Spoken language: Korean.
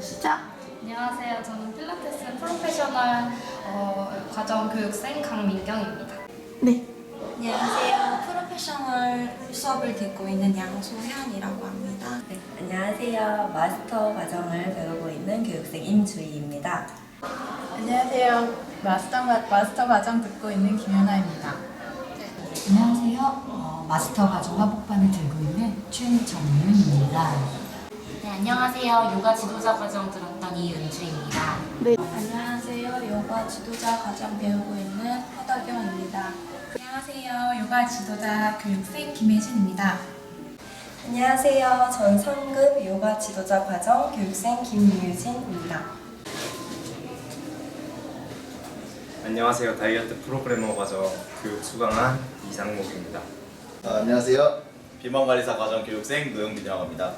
시작. 안녕하세요. 저는 필라테스 프로페셔널 어, 과정 교육생 강민경입니다. 네. 안녕하세요. 프로페셔널 수업을 듣고 있는 양소현이라고 합니다. 네, 안녕하세요. 마스터 과정을 배우고 있는 교육생 임주희입니다. 안녕하세요. 마스터, 마스터 과정 듣고 있는 김연아입니다. 안녕하세요. 어, 마스터 과정 화복반을 들고 있는 최정윤입니다. 네, 안녕하세요. 요가 지도자 과정 들었던 이은주입니다. 안녕하세요. 요가 지도자 과정 배우고 있는 허덕영입니다. 안녕하세요. 요가 지도자 교육생 김혜진입니다. 안녕하세요. 전 상급 요가 지도자 과정 교육생 김유진입니다. 안녕하세요. 다이어트 프로그래머 과정 교육 수강한 이상목입니다. 아, 안녕하세요. 비만관리사 과정 교육생 노영빈이라고 합니다.